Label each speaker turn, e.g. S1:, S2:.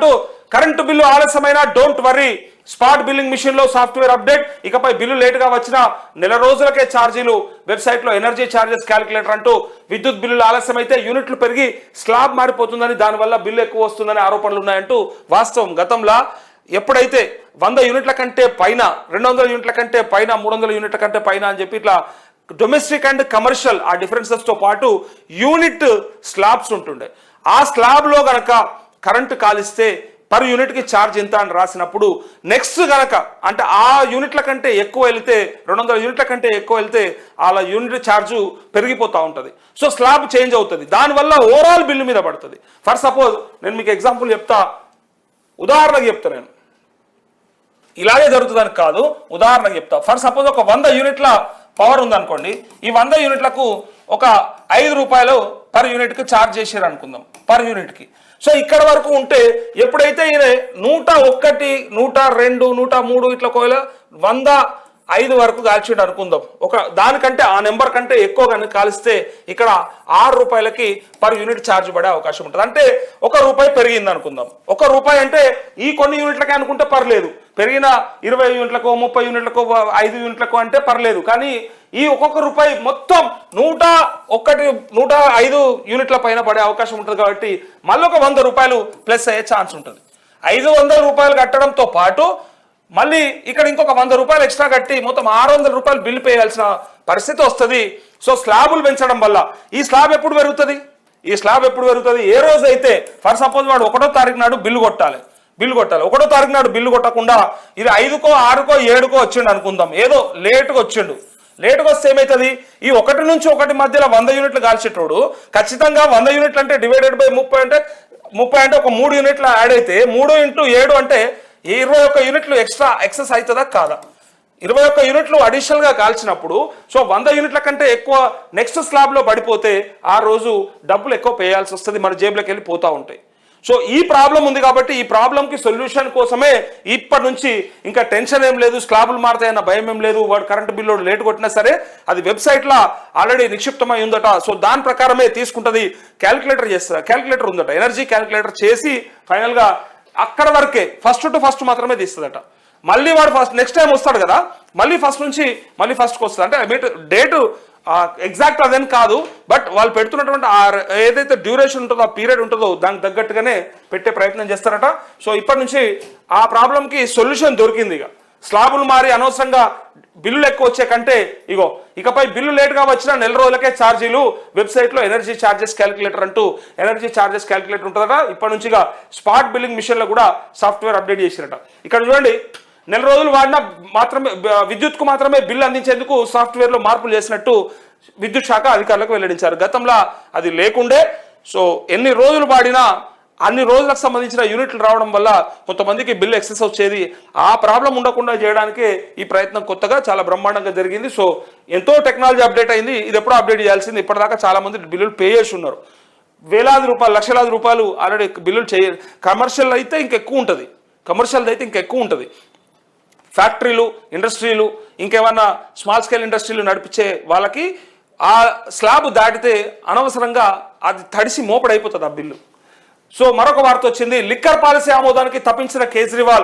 S1: పాటు current bill ఆలస్యమైన don't worry spot billing మిషన్లో సాఫ్ట్వేర్ అప్డేట్. ఇకపై బిల్లు లేటుగా వచ్చిన నెల రోజులకే ఛార్జీలు. వెబ్సైట్లో ఎనర్జీ ఛార్జెస్ క్యాలిక్యులేటర్ అంటూ విద్యుత్ బిల్లులు ఆలస్యమైతే యూనిట్లు పెరిగి స్లాబ్ మారిపోతుందని దానివల్ల బిల్లు ఎక్కువ వస్తుందని ఆరోపణలు ఉన్నాయంటూ వాస్తవం. గతంలో ఎప్పుడైతే వంద యూనిట్ల కంటే పైన రెండు వందల యూనిట్ల కంటే పైన మూడు వందల యూనిట్ల కంటే పైన అని చెప్పి ఇట్లా డొమెస్టిక్ అండ్ కమర్షియల్ ఆ డిఫరెన్సెస్తో తో పాటు యూనిట్ స్లాబ్స్ ఉంటుండే. ఆ స్లాబ్లో గనక కరెంటు కాలిస్తే పర్ యూనిట్కి ఛార్జ్ ఎంత అని రాసినప్పుడు నెక్స్ట్ గనక అంటే ఆ యూనిట్ల కంటే ఎక్కువ వెళ్తే రెండు వందల యూనిట్ల కంటే ఎక్కువ వెళ్తే అలా యూనిట్ ఛార్జు పెరిగిపోతూ ఉంటుంది. సో స్లాబ్ చేంజ్ అవుతుంది. దానివల్ల ఓవరాల్ బిల్లు మీద పడుతుంది. ఫర్ సపోజ్ నేను మీకు ఎగ్జాంపుల్ చెప్తా. ఉదాహరణకు చెప్తా నేను. ఇలాగే జరుగుతుందని కాదు ఉదాహరణకు చెప్తా. ఫర్ సపోజ్ ఒక వంద యూనిట్ల పవర్ ఉందనుకోండి ఈ వంద యూనిట్లకు ఒక ఐదు రూపాయలు పర్ యూనిట్కి ఛార్జ్ చేసారు అనుకుందాం పర్ యూనిట్కి. సో ఇక్కడ వరకు ఉంటే ఎప్పుడైతే ఈయన నూట ఒక్కటి నూట రెండు నూట మూడు ఇట్లా ఒకవేళ వంద ఐదు వరకు కాల్చిండు అనుకుందాం. ఒక దానికంటే ఆ నెంబర్ కంటే ఎక్కువ కానీ కాలిస్తే ఇక్కడ ఆరు రూపాయలకి పర్ యూనిట్ ఛార్జ్ పడే అవకాశం ఉంటుంది. అంటే ఒక రూపాయి పెరిగింది అనుకుందాం. ఒక రూపాయి అంటే ఈ కొన్ని యూనిట్లకే అనుకుంటే పర్లేదు. పెరిగిన ఇరవై యూనిట్లకు ముప్పై యూనిట్లకు ఐదు యూనిట్లకు అంటే పర్లేదు. కానీ ఈ ఒక్కొక్క రూపాయి మొత్తం నూట ఒక్కటి నూట ఐదు యూనిట్ల పైన పడే అవకాశం ఉంటుంది కాబట్టి మళ్ళీ ఒక వంద రూపాయలు ప్లస్ అయ్యే ఛాన్స్ ఉంటుంది. ఐదు వందల రూపాయలు కట్టడంతో పాటు మళ్ళీ ఇక్కడ ఇంకొక వంద రూపాయలు ఎక్స్ట్రా కట్టి మొత్తం ఆరు వందల రూపాయలు బిల్లు పేయాల్సిన పరిస్థితి వస్తుంది. సో స్లాబులు పెంచడం వల్ల ఈ స్లాబ్ ఎప్పుడు పెరుగుతుంది? ఈ స్లాబ్ ఎప్పుడు పెరుగుతుంది? ఏ రోజు అయితే ఫర్ సపోజ్ వాడు ఒకటో తారీఖు నాడు బిల్లు కొట్టాలి. బిల్లు కొట్టాలి. ఒకటో తారీఖు నాడు బిల్లు కొట్టకుండా ఇది ఐదుకో ఆరుకో ఏడుకో వచ్చిండు అనుకుందాం. ఏదో లేటుగా వచ్చిండు. లేటుగా వస్తే ఏమవుతుంది ఈ ఒకటి నుంచి ఒకటి మధ్యలో వంద యూనిట్లు కాల్చేటోడు ఖచ్చితంగా వంద యూనిట్లు అంటే డివైడెడ్ బై ముప్పై అంటే ముప్పై అంటే ఒక మూడు యూనిట్లు యాడ్ అయితే మూడు ఇంటూ ఏడు అంటే ఇరవై ఒక్క యూనిట్లు ఎక్స్ట్రా ఎక్సెస్ అవుతుందా కాదా? ఇరవై ఒక్క యూనిట్లు అడిషనల్గా కాల్చినప్పుడు సో వంద యూనిట్ల కంటే ఎక్కువ నెక్స్ట్ స్లాబ్లో పడిపోతే ఆ రోజు డబ్బులు ఎక్కువ పేయాల్సి వస్తుంది మన జేబులోకి వెళ్ళి పోతూ ఉంటాయి. సో ఈ ప్రాబ్లం ఉంది కాబట్టి ఈ ప్రాబ్లంకి సొల్యూషన్ కోసమే ఇప్పటి నుంచి ఇంకా టెన్షన్ ఏం లేదు స్లాబులు మారుతాయన్న భయం ఏం లేదు వాడు కరెంట్ బిల్లు లేట్ కొట్టినా సరే అది వెబ్సైట్లో ఆల్రెడీ నిక్షిప్తమై ఉందట. సో దాని ప్రకారమే తీసుకుంటుంది క్యాలిక్యులేటర్ చేస్తారు క్యాలిక్యులేటర్ ఉందట. ఎనర్జీ క్యాలిక్యులేటర్ చేసి ఫైనల్గా అక్కడ వరకే ఫస్ట్ టు ఫస్ట్ మాత్రమే తీస్తుందట. మళ్ళీ వాడు ఫస్ట్ నెక్స్ట్ టైం వస్తాడు కదా మళ్ళీ ఫస్ట్ నుంచి మళ్ళీ ఫస్ట్కి వస్తుంది అంటే మీట్ డేటు ఎగ్జాక్ట్ అదేం కాదు బట్ వాళ్ళు పెడుతున్నటువంటి ఆ ఏదైతే డ్యూరేషన్ ఉంటుందో ఆ పీరియడ్ ఉంటుందో దానికి తగ్గట్టుగానే పెట్టే ప్రయత్నం చేస్తారట. సో ఇప్పటి నుంచి ఆ ప్రాబ్లంకి సొల్యూషన్ దొరికింది ఇక. స్లాబులు మారి అనవసరంగా బిల్లులు ఎక్కువ వచ్చే కంటే ఇగో ఇకపై బిల్లు లేట్గా వచ్చిన నెల రోజులకే ఛార్జీలు వెబ్సైట్లో ఎనర్జీ ఛార్జెస్ క్యాలిక్యులేటర్ అంటూ ఎనర్జీ ఛార్జెస్ క్యాలిక్యులేటర్ ఉంటుందట. ఇప్పటి నుంచి ఇక స్పాట్ బిల్లింగ్ మిషన్లో కూడా సాఫ్ట్వేర్ అప్డేట్ చేసినట ఇక్కడ చూడండి నెల రోజులు వాడినా మాత్రమే విద్యుత్కు మాత్రమే బిల్లు అందించేందుకు సాఫ్ట్వేర్లో మార్పులు చేసినట్టు విద్యుత్ శాఖ అధికారులకు వెల్లడించారు. గతంలో అది లేకుండే సో ఎన్ని రోజులు వాడినా అన్ని రోజులకు సంబంధించిన యూనిట్లు రావడం వల్ల కొంతమందికి బిల్లు ఎక్సెస్ వచ్చేది. ఆ ప్రాబ్లం ఉండకుండా చేయడానికి ఈ ప్రయత్నం కొత్తగా చాలా బ్రహ్మాండంగా జరిగింది. సో ఎంతో టెక్నాలజీ అప్డేట్ అయింది. ఇది ఎప్పుడో అప్డేట్ చేయాల్సింది. ఇప్పటిదాకా చాలా మంది బిల్లులు పే చేసి ఉన్నారు. వేలాది రూపాయలు లక్షలాది రూపాయలు ఆల్రెడీ బిల్లులు చేయ కమర్షియల్ అయితే ఇంకెక్కువ ఉంటుంది. కమర్షియల్ అయితే ఇంకెక్కువ ఉంటుంది. ఫ్యాక్టరీలు ఇండస్ట్రీలు ఇంకేమన్నా స్మాల్ స్కేల్ ఇండస్ట్రీలు నడిపించే వాళ్ళకి ఆ స్లాబ్ దాటితే అనవసరంగా అది తడిసి మోపడైపోతుంది ఆ బిల్లు. సో మరొక వార్త వచ్చింది. లిక్కర్ పాలసీ ఆమోదానికి తప్పించిన కేజ్రీవాల్